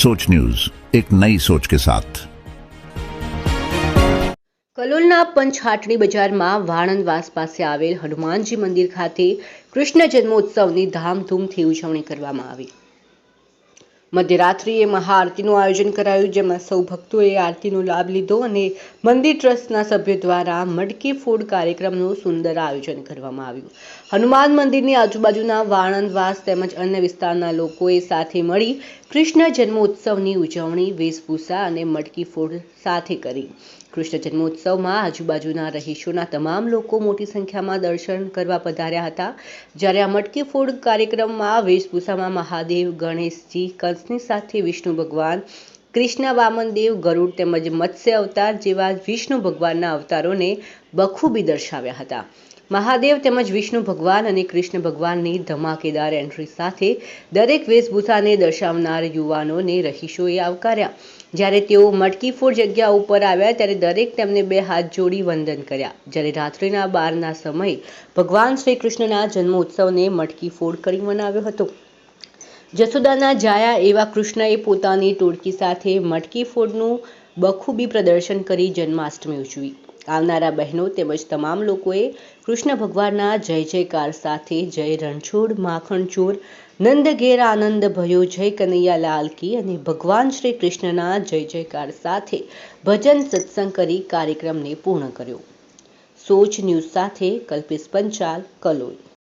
सोच न्यूज एक नई सोच के साथ કલોલના પંચહાટણી બજારમાં વાણંદવાસ પાસે આવેલ હનુમાનજી મંદિર ખાતે કૃષ્ણ જન્મોત્સવની ધામધૂમથી ઉજવણી કરવામાં આવી મધ્યરાત્રિએ મહાઆરતીનું આયોજન કરાયું, જેમાં સૌ ભક્તોએ આરતીનો લાભ લીધો અને મંદિર ટ્રસ્ટના સભ્યો દ્વારા મટકી ફોડ કાર્યક્રમનું સુંદર આયોજન કરવામાં આવ્યું. હનુમાન મંદિરની આજુબાજુના વાણંદવાસ તેમજ અન્ય વિસ્તારના લોકોએ સાથે મળી કૃષ્ણ જન્મોત્સવની ઉજવણી, વેશભૂષા અને મટકી ફોડ સાથે કરી. કૃષ્ણ જન્મોત્સવમાં આજુબાજુના રહીશોના તમામ લોકો મોટી સંખ્યામાં દર્શન કરવા પધાર્યા હતા. જ્યારે આ મટકી ફોડ કાર્યક્રમમાં વેશભૂષામાં મહાદેવ, ગણેશજી કંસની સાથે વિષ્ણુ ભગવાન, કૃષ્ણ વામનદેવ ગરુડ તેમજ મત્સ્ય અવતાર જેવા વિષ્ણુ ભગવાનના અવતારોને બખૂબી દર્શાવ્યા હતા. મહાદેવ તેમજ વિષ્ણુ ભગવાન અને કૃષ્ણ ભગવાનની ધમાકેદાર એન્ટ્રી સાથે દરેક વેશભૂષાને દર્શાવનાર યુવાનોને રહીશોએ આવકાર્યા. જ્યારે તેઓ મટકી ફોડ જગ્યા ઉપર આવ્યા ત્યારે દરેક તેમને બે હાથ જોડી વંદન કર્યા. જ્યારે રાત્રિના બારના સમયે ભગવાન શ્રી કૃષ્ણના જન્મોત્સવને મટકી ફોડ કરી મનાવ્યો હતો. જસોદાના જાયા એવા કૃષ્ણએ પોતાની ટોળકી સાથે મટકી ફોડનું બખૂબી પ્રદર્શન કરી જન્માષ્ટમી ઉજવી. આવનારા બહેનો તેમજ તમામ લોકોએ કૃષ્ણ ભગવાનના જય જયકાર સાથે જય રણછોડ, માખણ ચોર, નંદ ઘેર આનંદ ભયો, જય કનૈયા લાલ કી અને ભગવાન શ્રી કૃષ્ણના જય જયકાર સાથે ભજન સત્સંગ કરી કાર્યક્રમને પૂર્ણ કર્યો. સોચ ન્યૂઝ સાથે કલ્પેશ પંચાલ, કલોલ.